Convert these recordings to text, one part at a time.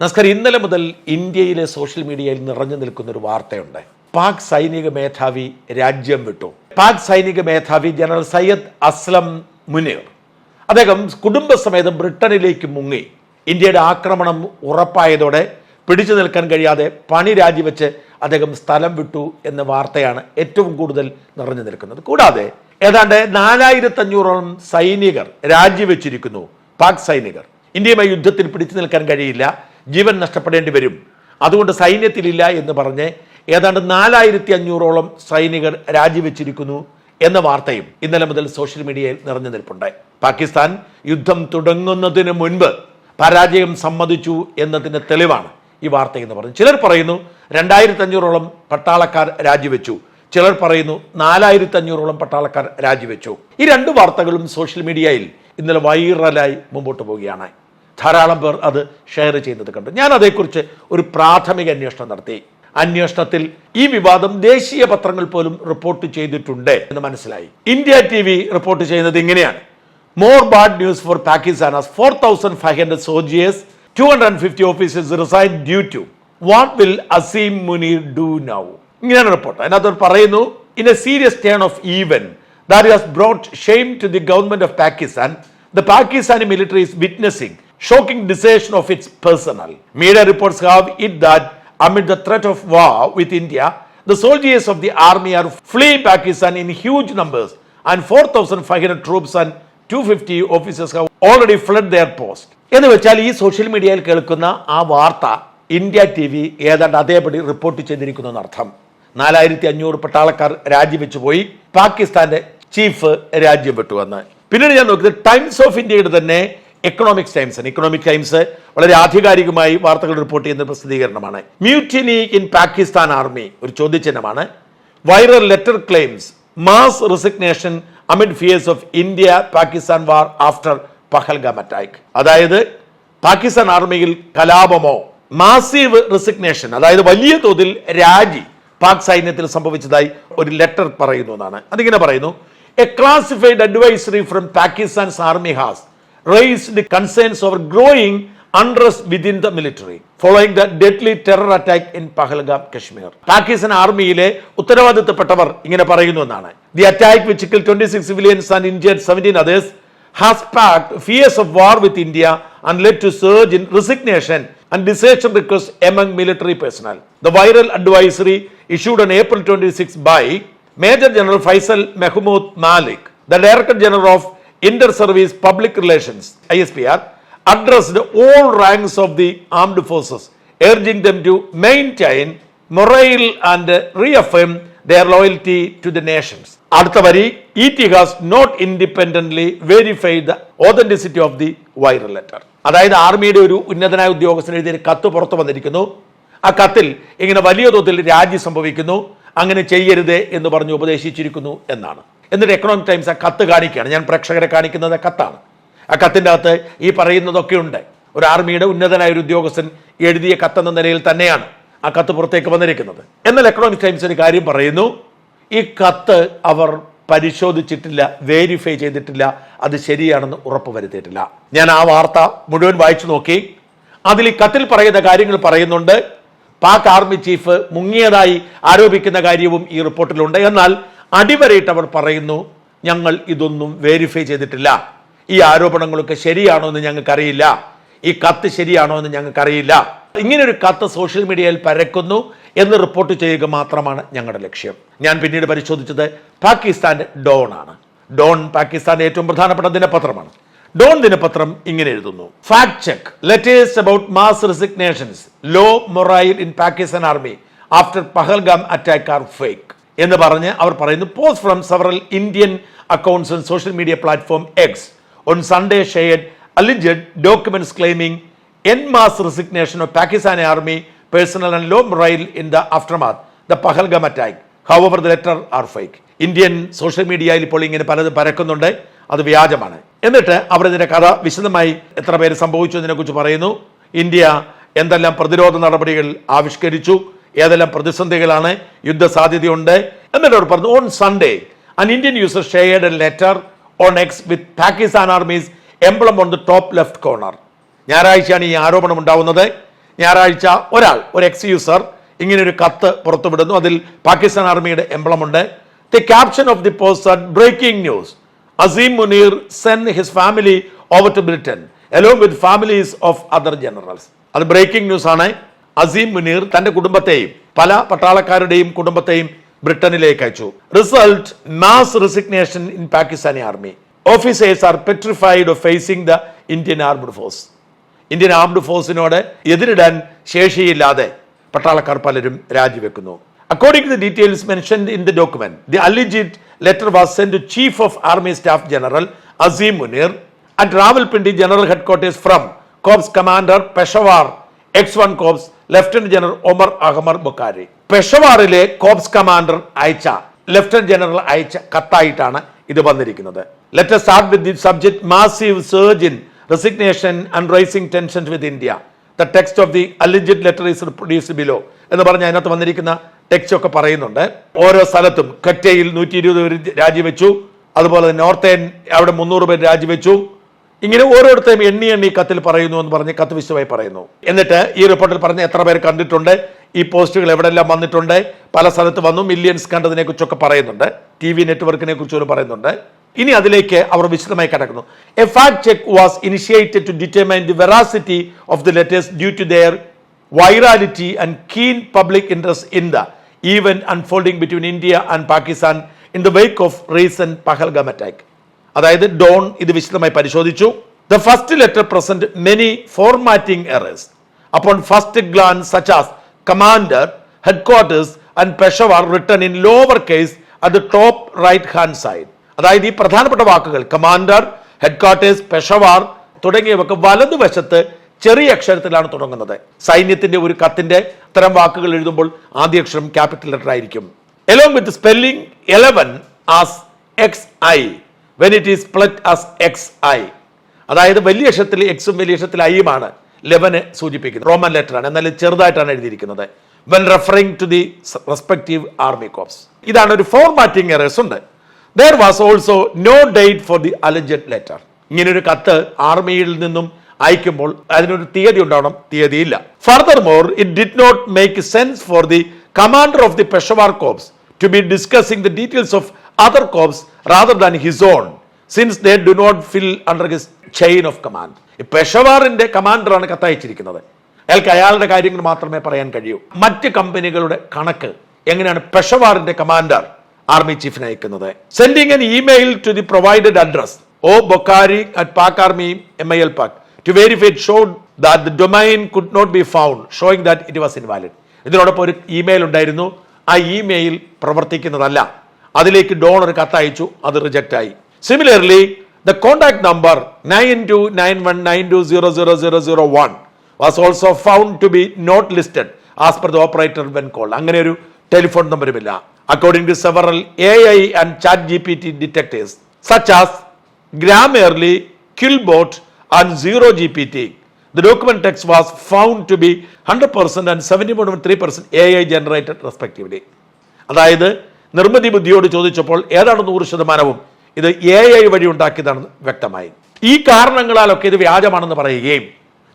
നമസ്കാരം. ഇന്നലെ മുതൽ ഇന്ത്യയിലെ സോഷ്യൽ മീഡിയയിൽ നിറഞ്ഞു നിൽക്കുന്ന ഒരു വാർത്തയുണ്ട്. പാക് സൈനിക മേധാവി രാജ്യം വിട്ടു. പാക് സൈനിക മേധാവി ജനറൽ സയ്യദ് അസ്ലം മുനീർ. അദ്ദേഹം കുടുംബസമേതം ബ്രിട്ടനിലേക്ക് മുങ്ങി. ഇന്ത്യയുടെ ആക്രമണം ഉറപ്പായതോടെ പിടിച്ചു നിൽക്കാൻ കഴിയാതെ പണി രാജിവെച്ച് അദ്ദേഹം സ്ഥലം വിട്ടു എന്ന വാർത്തയാണ് ഏറ്റവും കൂടുതൽ നിറഞ്ഞു നിൽക്കുന്നത്. കൂടാതെ ഏതാണ്ട് നാലായിരത്തി അഞ്ഞൂറോളം സൈനികർ രാജിവെച്ചിരിക്കുന്നു പാക് സൈനികർ. ഇന്ത്യയുമായി യുദ്ധത്തിൽ പിടിച്ചു നിൽക്കാൻ കഴിയില്ല. ജീവൻ നഷ്ടപ്പെടേണ്ടി വരും. അതുകൊണ്ട് സൈന്യത്തിലില്ല എന്ന് പറഞ്ഞ് ഏതാണ്ട് നാലായിരത്തി അഞ്ഞൂറോളം സൈനികർ രാജിവെച്ചിരിക്കുന്നു എന്ന വാർത്തയും ഇന്നലെ മുതൽ സോഷ്യൽ മീഡിയയിൽ നിറഞ്ഞു നിൽപ്പുണ്ട്. പാകിസ്ഥാൻ യുദ്ധം തുടങ്ങുന്നതിന് മുൻപ് പരാജയം സമ്മതിച്ചു എന്നതിന് തെളിവാണ് ഈ വാർത്ത എന്ന് പറഞ്ഞു. ചിലർ പറയുന്നു രണ്ടായിരത്തി അഞ്ഞൂറോളം പട്ടാളക്കാർ രാജിവെച്ചു. ചിലർ പറയുന്നു നാലായിരത്തി അഞ്ഞൂറോളം പട്ടാളക്കാർ രാജിവെച്ചു. ഈ രണ്ട് വാർത്തകളും സോഷ്യൽ മീഡിയയിൽ ഇന്നലെ വൈറലായി മുമ്പോട്ട് പോവുകയാണ്. ധാരാളം പേർ അത് ഷെയർ ചെയ്യുന്നത് കണ്ടു. ഞാൻ അതേക്കുറിച്ച് ഒരു പ്രാഥമിക അന്വേഷണം നടത്തി. അന്വേഷണത്തിൽ ഈ വിവാദം ദേശീയ പത്രങ്ങൾ പോലും റിപ്പോർട്ട് ചെയ്തിട്ടുണ്ട് എന്ന് മനസ്സിലായി. ഇന്ത്യ ടി വി റിപ്പോർട്ട് ചെയ്യുന്നത് ഇങ്ങനെയാണ്. More bad news for Pakistan to 4,500 soldiers, 250 officers resign due to. What will Asim Munir do now? ഇങ്ങനെയാണ് റിപ്പോർട്ട്. അതിനകത്ത് പറയുന്നു in a serious turn of even that has brought shame to the government of Pakistan the Pakistani military is witnessing shocking decision of its personnel. Media reports have it that amid the threat of war with India, the soldiers of the army are fleeing Pakistan in huge numbers and 4,500 troops and 250 officers have already fled their post. എന്ന് വെച്ചാൽ ഈ social മീഡിയയിൽ കേൾക്കുന്ന ആ വാർത്ത India TV വി ഏതാണ്ട് അതേപടി റിപ്പോർട്ട് ചെയ്തിരിക്കുന്നു എന്നർത്ഥം നാലായിരത്തി അഞ്ഞൂറ് പട്ടാളക്കാർ രാജിവെച്ചു പോയി പാകിസ്ഥാന്റെ ചീഫ് രാജ്യം വിട്ടുവന്ന് പിന്നീട് ഞാൻ നോക്കിയത് ടൈംസ് ഓഫ് ഇന്ത്യയുടെ തന്നെ എക്കണോമിക്സ് ടൈംസ് ഇക്കണോമിക് ടൈംസ് വളരെ ആധികാരികമായി വാർത്തകൾ റിപ്പോർട്ട് ചെയ്യുന്ന പ്രസിദ്ധീകരണമാണ്. മ്യൂട്ടിനി ഇൻ പാകിസ്ഥാൻ ആർമി ഒരു ചോദ്യചിഹ്നമാണ്. Viral letter claims mass resignation amid fears of India Pakistan war after Pahalgam attack അതായത് പാകിസ്ഥാൻ ആർമിയിൽ കലാപമോ മാസീവ് റിസിഗ്നേഷൻ അതായത് വലിയ തോതിൽ രാജി പാക് സൈന്യത്തിൽ സംഭവിച്ചതായി ഒരു ലെറ്റർ പറയുന്നു എന്നാണ്. അതിങ്ങനെ പറയുന്നു a classified advisory from Pakistan's army has raised concerns over growing unrest within the military following the deadly terror attack in Pahalgam Kashmir Pakistan ആർമിയിലെ ഉത്തരവാദിത്തപ്പെട്ടവർ ഇങ്ങനെ പറയുന്നു എന്നാണ് the attack which kill twenty six civilians and injured seventeen others has sparked fears of war with India and led to surge in resignation and desertion requests among military personnel. The viral advisory issued on April 26 by Major General Faisal Mahmood Malik, inter service public relations I S P R addressed all ranks of the armed forces urging them to maintain morale and reaffirm their loyalty to the nations അടുത്ത വരി E T has not independent verify the authenticity of the viral letter അതായത് ആർമിയുടെ ഒരു ഉന്നതനായ ഉദ്യോഗസ്ഥൻ എഴുതിയ കത്ത് പുറത്തു വന്നിരിക്കുന്നു. ആ കത്തിൽ ഇങ്ങനെ വലിയ തോതിൽ രാജി സംഭവിക്കുന്നു. അങ്ങനെ ചെയ്യരുത് എന്ന് പറഞ്ഞു ഉപദേശിച്ചിരിക്കുന്നു എന്നാണ്. എന്നിട്ട് എക്കണോമിക് ടൈംസ് ആ കത്ത് കാണിക്കുകയാണ്. ഞാൻ പ്രേക്ഷകരെ കാണിക്കുന്നത് കത്താണ്. ആ കത്തിന്റെ അകത്ത് ഈ പറയുന്നതൊക്കെ ഉണ്ട്. ഒരു ആർമിയുടെ ഉന്നതനായ ഒരു ഉദ്യോഗസ്ഥൻ എഴുതിയ കത്തെന്ന നിലയിൽ തന്നെയാണ് ആ കത്ത് പുറത്തേക്ക് വന്നിരിക്കുന്നത്. എന്നാൽ എക്കണോമിക് ടൈംസ് ഒരു കാര്യം പറയുന്നു. ഈ കത്ത് അവർ പരിശോധിച്ചിട്ടില്ല വേരിഫൈ ചെയ്തിട്ടില്ല. അത് ശരിയാണെന്ന് ഉറപ്പ് വരുത്തിയിട്ടില്ല. ഞാൻ ആ വാർത്ത മുഴുവൻ വായിച്ചു നോക്കി. അതിൽ ഈ കത്തിൽ പറയുന്ന കാര്യങ്ങൾ പറയുന്നുണ്ട്. പാക് ആർമി ചീഫ് മുങ്ങിയതായി ആരോപിക്കുന്ന കാര്യവും ഈ റിപ്പോർട്ടിലുണ്ട്. എന്നാൽ അടിവരയിട്ട് അവർ പറയുന്നു ഞങ്ങൾ ഇതൊന്നും വേരിഫൈ ചെയ്തിട്ടില്ല. ഈ ആരോപണങ്ങളൊക്കെ ശരിയാണോ എന്ന് ഞങ്ങൾക്കറിയില്ല. ഈ കത്ത് ശരിയാണോ എന്ന് ഞങ്ങൾക്കറിയില്ല. ഇങ്ങനൊരു കത്ത് സോഷ്യൽ മീഡിയയിൽ പരക്കുന്നു എന്ന് റിപ്പോർട്ട് ചെയ്യുക മാത്രമാണ് ഞങ്ങളുടെ ലക്ഷ്യം. ഞാൻ പിന്നീട് പരിശോധിച്ചത് പാകിസ്ഥാന്റെ ഡോൺ ആണ്. ഡോൺ പാകിസ്ഥാന്റെ ഏറ്റവും പ്രധാനപ്പെട്ട ദിനപത്രമാണ്. ഡോൺ ദിനപത്രം ഇങ്ങനെ എഴുതുന്നു. Fact check latest about mass resignations low morale in Pakistan army after Pahalgam attack are fake എന്ന് പറഞ്ഞ് അവർ പറയുന്നു post from several Indian accounts and social media platform X on Sunday shared alleged documents claiming en resignation resignation of Pakistani army personnel low low in in the the Pahalgam attack however the letter are fake Indian social മീഡിയയിൽ ഇപ്പോൾ ഇങ്ങനെ പലതും പരക്കുന്നുണ്ട്. അത് വ്യാജമാണ്. എന്നിട്ട് അവർ ഇതിന്റെ കഥ വിശദമായി എത്ര പേര് സംഭവിച്ചു എന്നതിനെക്കുറിച്ച് പറയുന്നു. ഇന്ത്യ എന്തെല്ലാം പ്രതിരോധ നടപടികൾ ആവിഷ്കരിച്ചു? ഏതെല്ലാം പ്രതിസന്ധികളാണ് യുദ്ധ സാധ്യതയുണ്ട് എന്നിട്ട് അവർ പറഞ്ഞു on Sunday an Indian user shared a letter on X with Pakistan army's emblem on the top left corner ഞായറാഴ്ചയാണ് ഈ ആരോപണം ഉണ്ടാവുന്നത്. ഞായറാഴ്ച ഒരാൾ ഒരു എക്സ് യൂസർ ഇങ്ങനെ ഒരു കത്ത് പുറത്തുവിടുന്നു. അതിൽ പാകിസ്ഥാൻ ആർമിയുടെ എംബ്ലമുണ്ട് the caption of the post breaking news Asim Munir sent his family over to Britain along with families of other generals അത് ബ്രേക്കിംഗ് ന്യൂസ് ആണ്. അസീം മുനീർ തന്റെ കുടുംബത്തെയും പല പട്ടാളക്കാരുടെയും കുടുംബത്തെയും ബ്രിട്ടനിലേക്ക് അയച്ചു. Result mass resignation in Pakistani army officers are petrified of facing the Indian armed force Indian armed ഫോഴ്സിനോട് എതിരിടാൻ ശേഷിയില്ലാതെ പട്ടാളക്കാർ പലരും രാജിവെക്കുന്നു. According to the details mentioned in the document the alleged letter was send to chief of army staff general Asim Munir at Rawalpindi general headquarters from corps commander Peshawar X one corps lieutenant general Omar Ahmed Bukhari പെഷവാറിലെ corps commander അയച്ച lieutenant general അയച്ച കത്തായിട്ടാണ് ഇത് വന്നിരിക്കുന്നത്. Letter start with the subject massive surge in resignation and rising tension with India the text of the alleged letter is produce below എന്ന് പറഞ്ഞ അതിനകത്ത് വന്നിരിക്കുന്ന text ഒക്കെ പറയുന്നുണ്ട്. ഓരോ സ്ഥലത്തും കറ്റയിൽ നൂറ്റി ഇരുപത് പേര് രാജിവെച്ചു. അതുപോലെ നോർത്തേൻ അവിടെ മുന്നൂറ് പേര് രാജിവെച്ചു. ഇങ്ങനെ ഓരോരുത്തരും എണ്ണി എണ്ണി കത്തിൽ പറയുന്നു എന്ന് പറഞ്ഞ് കത്ത് വിശദമായി പറയുന്നു. എന്നിട്ട് ഈ റിപ്പോർട്ടിൽ പറഞ്ഞ എത്ര പേർ കണ്ടിട്ടുണ്ട് ഈ പോസ്റ്റുകൾ എവിടെല്ലാം വന്നിട്ടുണ്ട് പല സ്ഥലത്ത് വന്നു മില്യൺസ് കണ്ടതിനെ കുറിച്ചൊക്കെ പറയുന്നുണ്ട് ടി വി നെറ്റ്വർക്കിനെ കുറിച്ചൊരു പറയുന്നുണ്ട്. ഇനി അതിലേക്ക് അവർ വിശദമായി കിടക്കുന്നു. A fact check was initiated to determine the veracity of the letters due to their virality and keen public interest in the even unfolding between India and Pakistan in the wake of recent Pahalgam attack അതായത് Don ഇത് വിശദമായി പരിശോധിച്ചു. The first letter present many formatting errors അപ്പോൾ first glance such as headquarters and Peshawar written in lower case at the top right hand side അതായത് ഈ പ്രധാനപ്പെട്ട വാക്കുകൾ commander headquarters Peshawar തുടങ്ങിയവക്ക് വലതുവശത്ത് ചെറിയ അക്ഷരത്തിലാണ് തുടങ്ങുന്നത്. സൈന്യത്തിന്റെ ഒരു കത്തിന്റെ ഇത്തരം വാക്കുകൾ എഴുതുമ്പോൾ ആദ്യ അക്ഷരം ക്യാപിറ്റൽ ലെറ്റർ ആയിരിക്കും. Along with spelling eleven as X I when it is put as X I അതായത് വലിയ അക്ഷരത്തിൽ എക്സും വലിയ അക്ഷരത്തിൽ ഐയുമാണ് ലെവന് സൂചിപ്പിക്കുന്നത്. റോമൻ എന്നാൽ ഇത് ചെറുതായിട്ടാണ് എഴുതിയിരിക്കുന്നത്. When referring to the respective army corps ഇതാണ് ഒരു ഫോർമാറ്റിംഗ് എറേഴ്സ് ഉണ്ട്. There was also no date for the alleged letter ഇങ്ങനൊരു കത്ത് ആർമിയിൽ നിന്നും അയക്കുമ്പോൾ അതിനൊരു തീയതി ഉണ്ടാവണം. തീയതിയില്ല. Furthermore it did not make sense for the commander of the Peshawar corps to be discussing the details of other corps rather than his own since they do not fall under his chain of command പെഷവാറിന്റെ കമാൻഡറാണ് കത്തയച്ചിരിക്കുന്നത്. അയാൾക്ക് അയാളുടെ കാര്യങ്ങൾ മാത്രമേ പറയാൻ കഴിയൂ. മറ്റ് കമ്പനികളുടെ കണക്ക് എങ്ങനെയാണ് പെഷവാറിന്റെ കമാൻഡർ ആർമി ചീഫിന് അയക്കുന്നത്? Sending an email to the provided address O Bokhari at Pak army M I L Pak to verify show that the domain could not be found showing that it was invalid ഇതിനോടൊപ്പം ഒരു email ഉണ്ടായിരുന്നു. ആ email പ്രവർത്തിക്കുന്നതല്ല. അതിലേക്ക് ഡോണർ കത്തയച്ചു. അത് reject ആയി. Similarly the contact number nine two nine one nine two zero zero zero zero one was also found to be not listed as per the operator when call അങ്ങനെ ഒരു telephone നമ്പറുമില്ല according to several A I and chat G P T detectors such as Grammarly Kilbot and zero G P T the document text was found to be hundred to and 100% and 70.3% AI generated respectively. അതായത് നിർമ്മിതി ബുദ്ധിയോട് ചോദിച്ചപ്പോൾ ഏതാണ് നൂറ് ശതമാനവും? ഇത് A I വഴി ഉണ്ടാക്കിയതാണെന്ന് വ്യക്തമായി. ഈ കാരണങ്ങളാലൊക്കെ ഇത് വ്യാജമാണെന്ന് പറയുകയും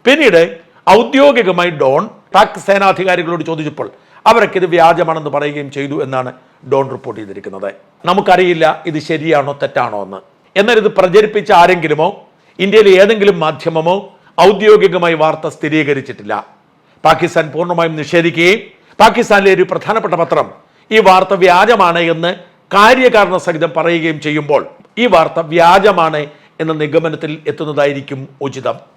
പിന്നീട് ഔദ്യോഗികമായി ഡോൺ പാക് സേനാധികാരികളോട് ചോദിച്ചപ്പോൾ അവരൊക്കെ ഇത് വ്യാജമാണെന്ന് പറയുകയും ചെയ്തു എന്നാണ് ഡോൺ റിപ്പോർട്ട് ചെയ്തിരിക്കുന്നത്. നമുക്കറിയില്ല ഇത് ശരിയാണോ തെറ്റാണോ എന്ന്. എന്നാൽ ഇത് പ്രചരിപ്പിച്ച ആരെങ്കിലുമോ ഇന്ത്യയിലെ ഏതെങ്കിലും മാധ്യമമോ ഔദ്യോഗികമായി വാർത്ത സ്ഥിരീകരിച്ചിട്ടില്ല. പാകിസ്ഥാൻ പൂർണമായും നിഷേധിക്കുകയും പാകിസ്ഥാനിലെ ഒരു പ്രധാനപ്പെട്ട പത്രം ഈ വാർത്ത വ്യാജമാണ് എന്ന് കാര്യകാരണ സഹിതം പറയുകയും ചെയ്യുമ്പോൾ ഈ വാർത്ത വ്യാജമാണ് എന്ന നിഗമനത്തിൽ എത്തുന്നതായിരിക്കും ഉചിതം.